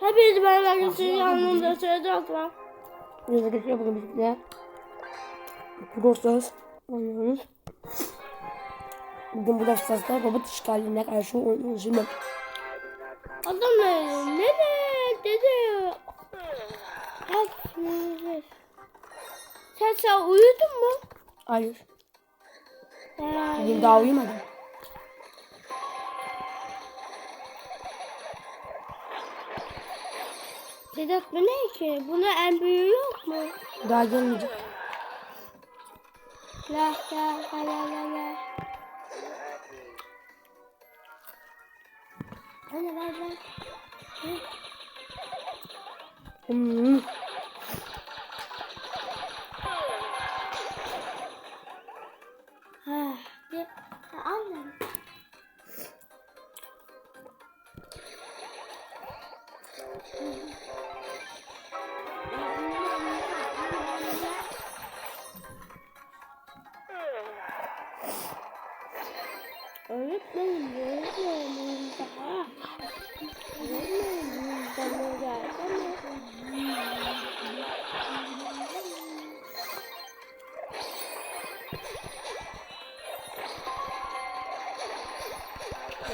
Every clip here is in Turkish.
Hepiniz ben arkadaşlar yanımda Sedat var. Biz arkadaşlar bugün bizimle Brostas oynuyoruz. Bugün bu derslerinde robot işgaline karşı oynuyoruz. Şimdi Adam ne? Ne de? Dede. Kaç Sen sen uyudun mu? hayır. Bugün daha uyumadım. Sedat bu ne ki? Buna en büyüğü yok mu? Daha gelmeyecek. La la la la la la. Anne ver ver. Hmm. Ha, ha, annem.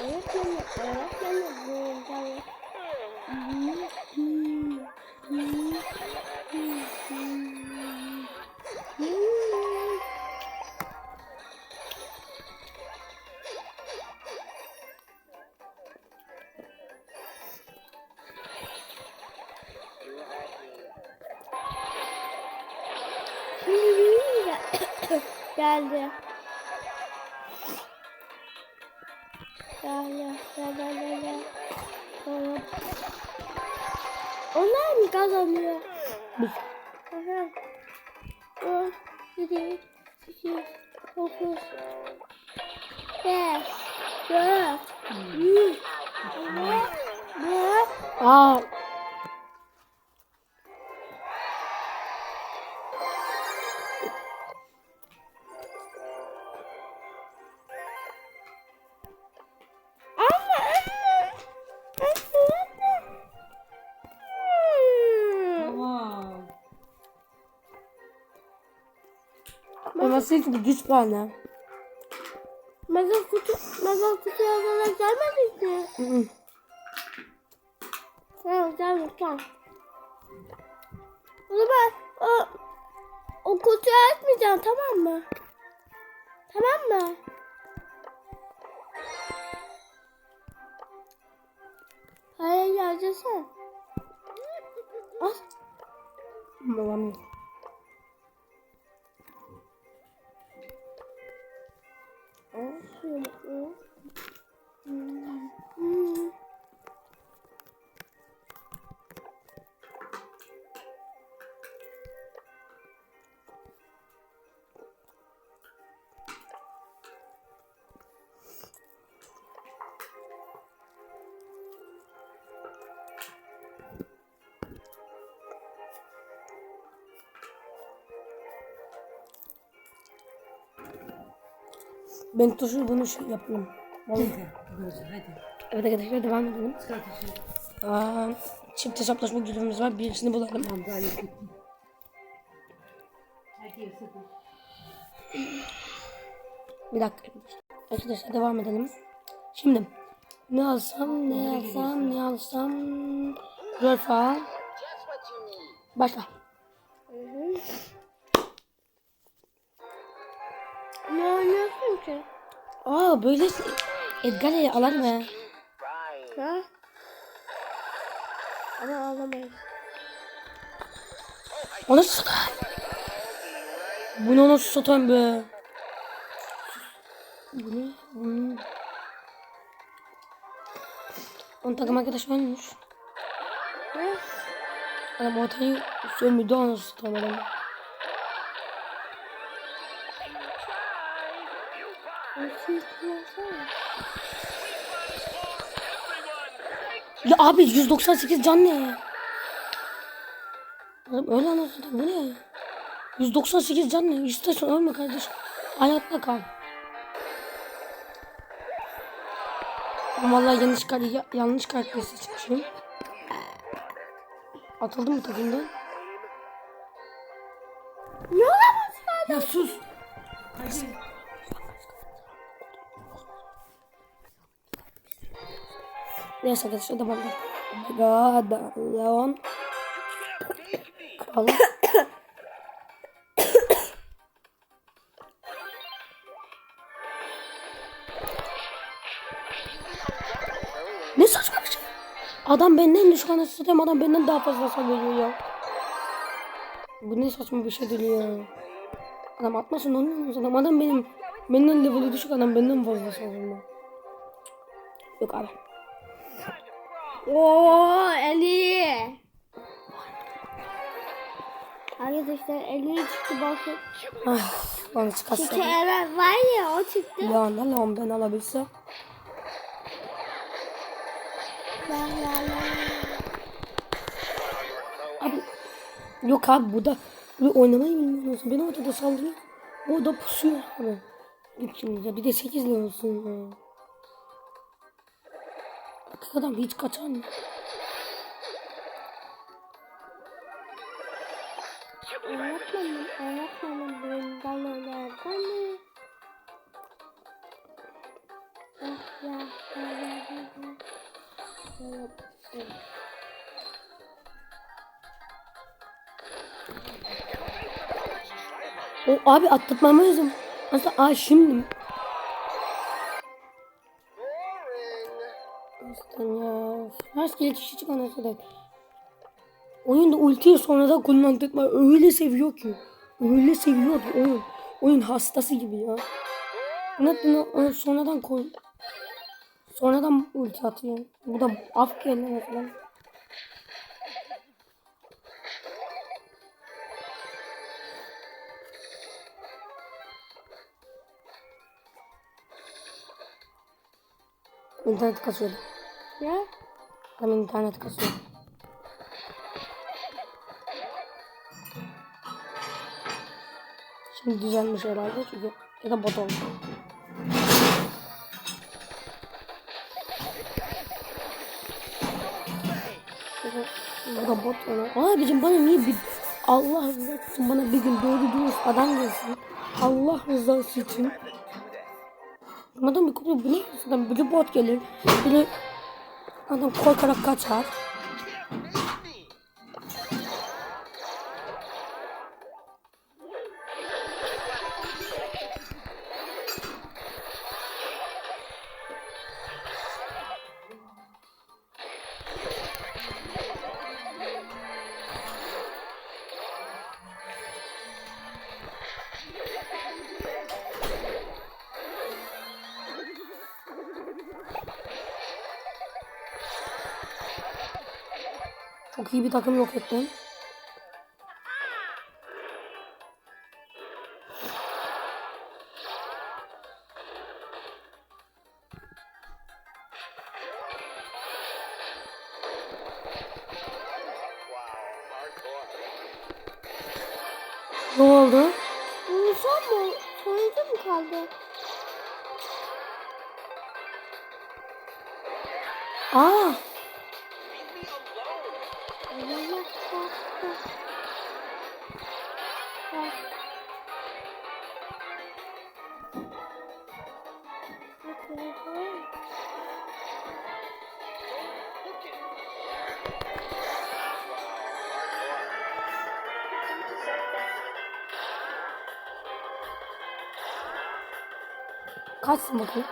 Öğretmenim, öğretmenim, bana Gel gel gel gel gel gel. Tamam. Onlar mı kazanıyor? Biz. Aha. On, yedi, sekiz, dokuz, beş, dört, üç, iki, dört. Aa. Siz bu güç puanı. Mega kutu, mega kutu yazana gelmedi hı. Tamam, tamam, tamam. O zaman o, o kutuyu açmayacağım, tamam mı? Tamam mı? Hayır, yazacaksın. Al. Babam yok. Al Ben tuşu bunu şey yapayım. Vallahi. Hadi. Evet arkadaşlar devam edelim. Aa, çift hesaplaşma görevimiz var. Birisini bulalım. Bir dakika arkadaşlar. Arkadaşlar devam edelim. Şimdi ne alsam ne alsam ne alsam Rolf al. Başla. Ne oynuyorsun ki? Aa böyle Edgar'ı alır mı? Ha? Ama ağlamayın. O nasıl satar? Bunu nasıl satan be? Bu ne? Hmm. Onun takım arkadaşı ölmüş. Ne? Adam ortayı sömürdü onu satan adam. Nasıl yıkıyorsana? Ya abi 198 can ne? Öyle anasını bu ne? 198 can ne? İstersen ölme kardeşim. Hayatta kal. Vallahi yanlış kar yanlış karakteri seçmişim. Atıldı mı takımdan? Ne olamaz Ya sus. Hadi. Neyse arkadaşlar devam edelim. Gada Leon. Kral. ne saçma bir şey. Adam benden düşük anasını adam benden daha fazla veriyor ya. Bu ne saçma bir şey değil ya. Adam atmasın onu adam. Adam benim benden level'i düşük adam benden fazla savunma. Yok abi. Oo Eli. Arkadaşlar Eli çıktı bakın. Ah, bana çıkarsa. Çünkü evet var ya o çıktı. Leon'da Leon ben alabilse. La la la. Abi yok abi bu da oynamayı bilmiyorsun. Beni ortada saldırıyor. O da pusuyor abi. Git şimdi ya bir de 8 olsun Bak adam hiç mı? Öğretmenim, öğretmenim bundan önerden mi? Ah ya, ya, ya, ya. O abi atlatmam lazım. Aslında aa şimdi. Aslan ya. Rastgele kişi çıkan aslında. Oyunda ultiyi sonradan kullandırma öyle seviyor ki. Öyle seviyor ki oyun. Oyun hastası gibi ya. Ne sonradan koy. Sonradan ulti atıyor. Bu da af geldi mesela. İnternet kasıyordu. Ne? Adam internet kasıyor. Şimdi düzelmiş herhalde çünkü ya da bot oldu. Bu da bot ona. Abicim bana niye bir Allah rızası bana bir gün doğru dürüst adam gelsin. Allah rızası için. Adam bir kutu ne? Adam biri bot gelir. Biri adam korkarak kaçar. Çok iyi bir takım yok ettim. Ne oldu? Son mu? Sonuncu mu kaldı? Aa, kaçsın bakayım.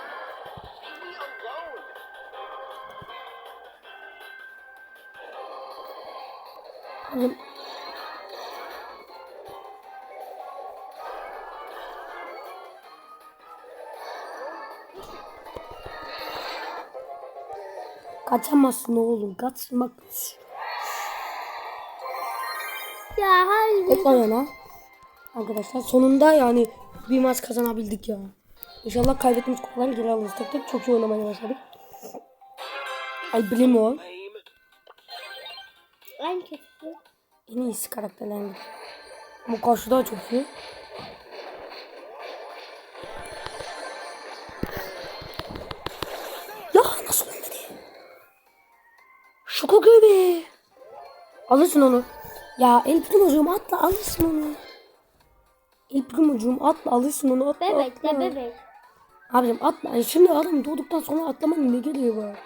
Oğlum. Kaçamazsın oğlum. Kaçmak. Ya hayır. Tekrar yana. Arkadaşlar sonunda yani bir maç kazanabildik ya. İnşallah kaybettiğimiz kupaları geri alırız tek tek. Çok iyi oynamaya başladık. Ay bilim o. En kötüsü. En iyisi karakterlerin. Ama karşıda çok iyi. Ya nasıl ölmedi? Şaka gibi. Alırsın onu. Ya El Primo'cuğum atla alırsın onu. El Primo'cuğum atla alırsın onu atla Bebek atla. de bebek. Abicim atla. E Şimdi adam doğduktan sonra atlamanın ne gereği var?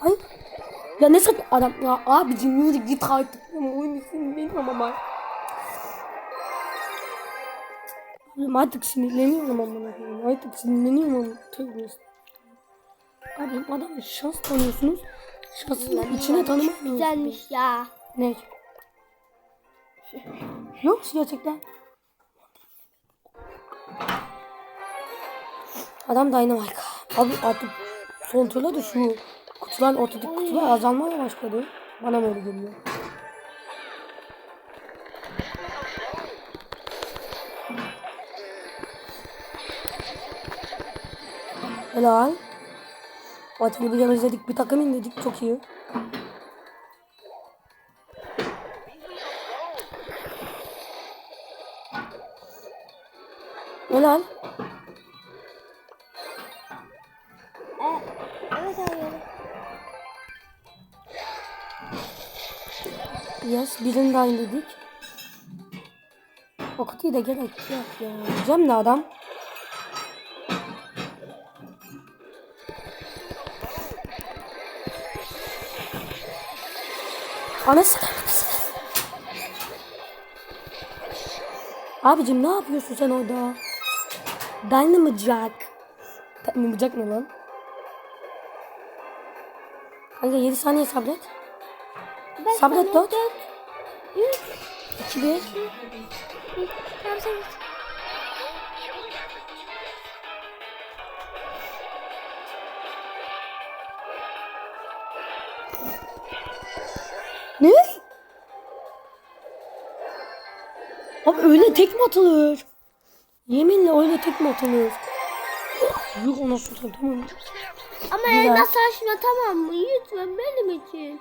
Ay. Ya ne sak adam ya abicim yürü git artık. Ya oyunu sinirleniyorum ama. Abicim artık sinirleniyorum ama. Artık sinirleniyorum ama. Tövbe Abicim adamın şans tanıyorsunuz. Şansın içine tanımak Güzelmiş ya. Ne? Yok gerçekten. Adam Dynamite. Abi artık son turda da şu kutuların ortadaki kutular azalmaya başladı. Bana böyle geliyor. Helal. Fatih'i bir izledik. Bir takım indirdik. Çok iyi. Helal. E, evet hayır. Yes. Birini daha indirdik. O kutuyu da gerek yok ya. Cem de adam. Anasını satayım. Abicim ne yapıyorsun sen orada? Dynamo Jack ne lan? Kanka 7 saniye sabret. Ben Sabret sana dört. dört, Üç. 2 1 Tamam sen Ne? Abi öyle tek mi atılır? Yeminle öyle tek mi atılır? Yok ona sultan tamam. Ama Güzel. elmas açma tamam mı? Lütfen benim için.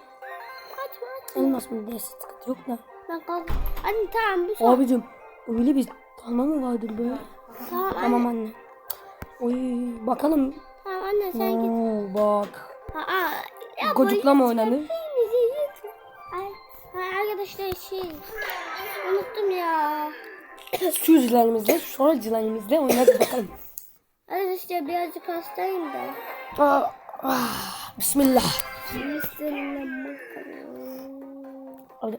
Açma açma. Elmas mı diye sıkıntı yok da. Ben kalk. Anne tamam bu son. Abicim öyle bir kalma mı vardır be? Tamam. Tamam anne. Oy bakalım. Tamam anne sen git. Oo, bak. Aa, ya Gocuklama oynanır. Arkadaşlar şey. Unuttum ya. Sürücülerimizle, sonracılarımızla oynarız bakalım. Arkadaşlar birazcık hastayım da. Aa, ah, Bismillah. Bismillah. Abi,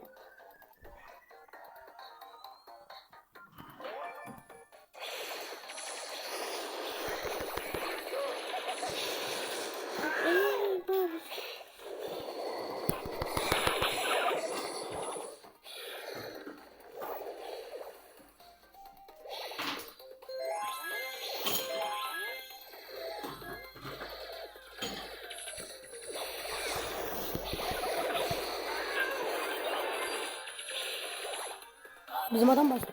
bizim adam başladı.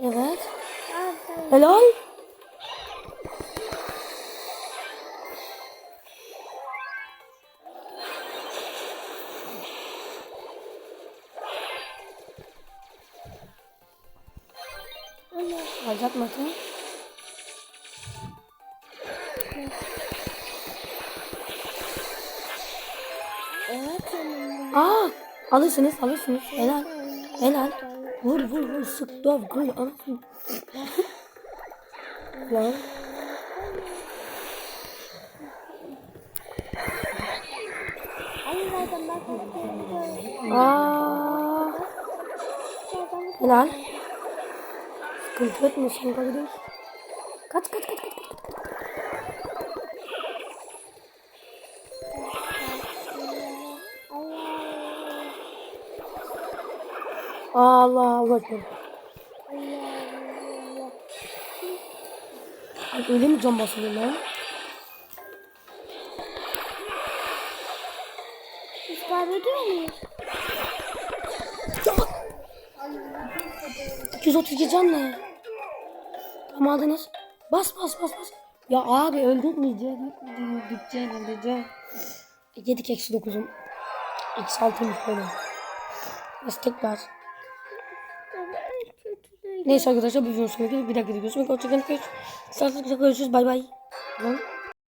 Evet. Aferin. Helal. Anne. Alacak Mete. Alırsınız, alırsınız. Helal. Helal. Vur vur vur sık döv gol anasını. Lan. Aa. Helal. Sıkıntı etmiyorsun kardeş. Kaç kaç kaç kaç. kaç. Allah Allah. Ay, öyle mi cam basılıyor lan? Biz kaybediyor muyuz? 232 can ne? Tamam aldınız. Bas bas bas bas. Ya abi öldürmeyeceğiz. Öldüreceğiz öldüreceğiz. Yedik eksi dokuzum. Eksi altıymış böyle. Destek ver. Neyse arkadaşlar bir sonuna geldik. Bir dakika görüşmek. Hoşçakalın. Görüşürüz. Sağlıklı görüşürüz. Bay bay. Lan.